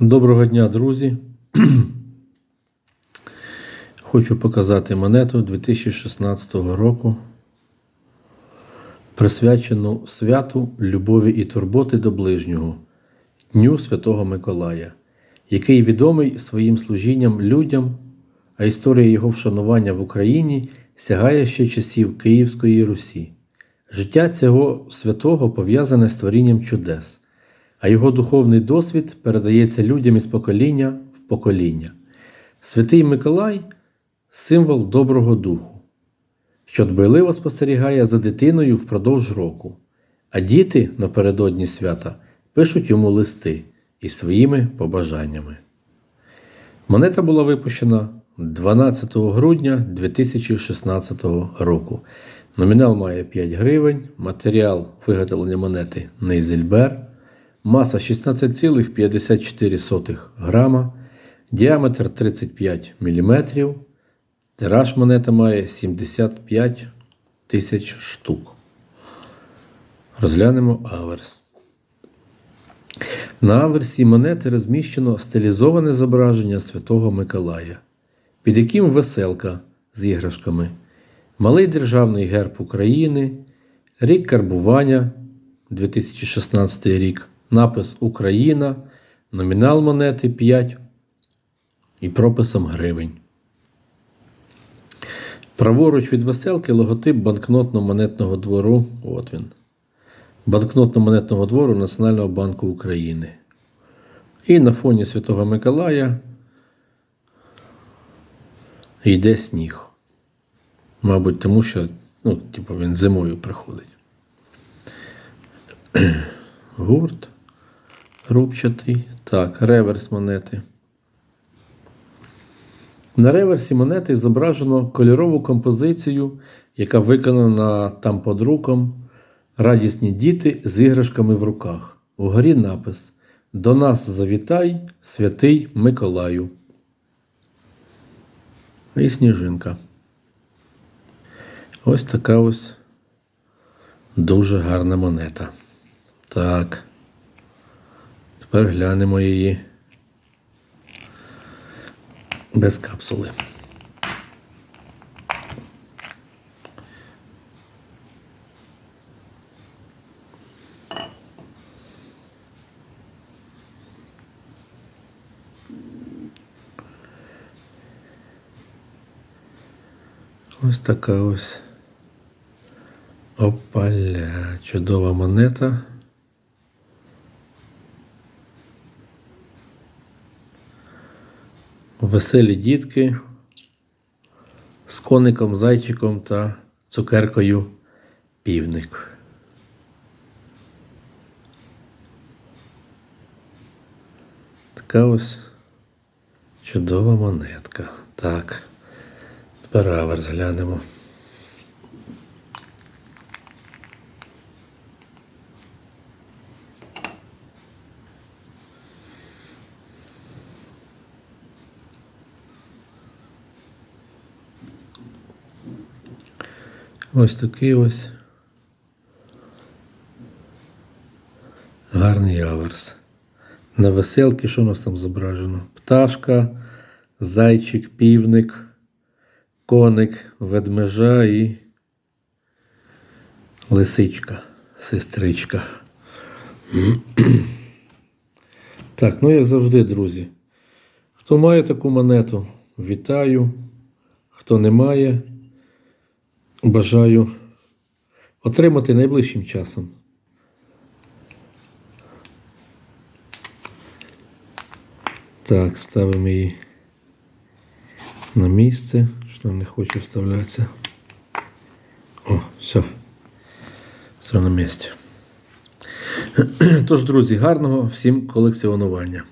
Доброго дня, друзі. Хочу показати монету 2016 року, присвячену святу любові і турботи до ближнього, Дню Святого Миколая, який відомий своїм служінням людям, а історія його вшанування в Україні сягає ще часів Київської Русі. Життя цього святого пов'язане з творінням чудес а його духовний досвід передається людям із покоління в покоління. Святий Миколай символ доброго духу, що дбайливо спостерігає за дитиною впродовж року, а діти напередодні свята пишуть йому листи із своїми побажаннями. Монета була випущена 12 грудня 2016 року. Номінал має 5 гривень, матеріал виготовлення монети Нейзельбер, маса 16,54 грама, діаметр 35 мм, тираж монета має 75 тисяч штук. Розглянемо аверс. На аверсі монети розміщено стилізоване зображення Святого Миколая, під яким веселка з іграшками, малий державний герб України, рік карбування 2016 рік, напис Україна, номінал монети 5 і прописом гривень. Праворуч від веселки логотип банкнотно-монетного двору. От він. Банкнотно-монетного двору Національного банку України. І на фоні Святого Миколая йде сніг. Мабуть, тому що ну, типу, він зимою приходить. Гурт рубчатий. Так, реверс монети. На реверсі монети зображено кольорову композицію, яка виконана там под руком радісні діти з іграшками в руках. Угорі напис До нас завітай, святий Миколаю. І сніжинка. Ось така ось дуже гарна монета. Так. Тепер глянемо її без капсули. Ось така ось опаля. Чудова монета. Веселі дітки з коником, зайчиком та цукеркою півник. Така ось чудова монетка. Так. Тепер аверс глянемо. Ось такий ось гарний аверс. На веселки, що у нас там зображено? Пташка, зайчик, півник, коник, ведмежа і лисичка, сестричка. Так, ну як завжди, друзі. Хто має таку монету, вітаю. Хто не має, бажаю отримати найближчим часом. Так, ставимо її на місце, що нам не хоче вставлятися. О, все. Все на місці. Тож, друзі, гарного всім колекціонування.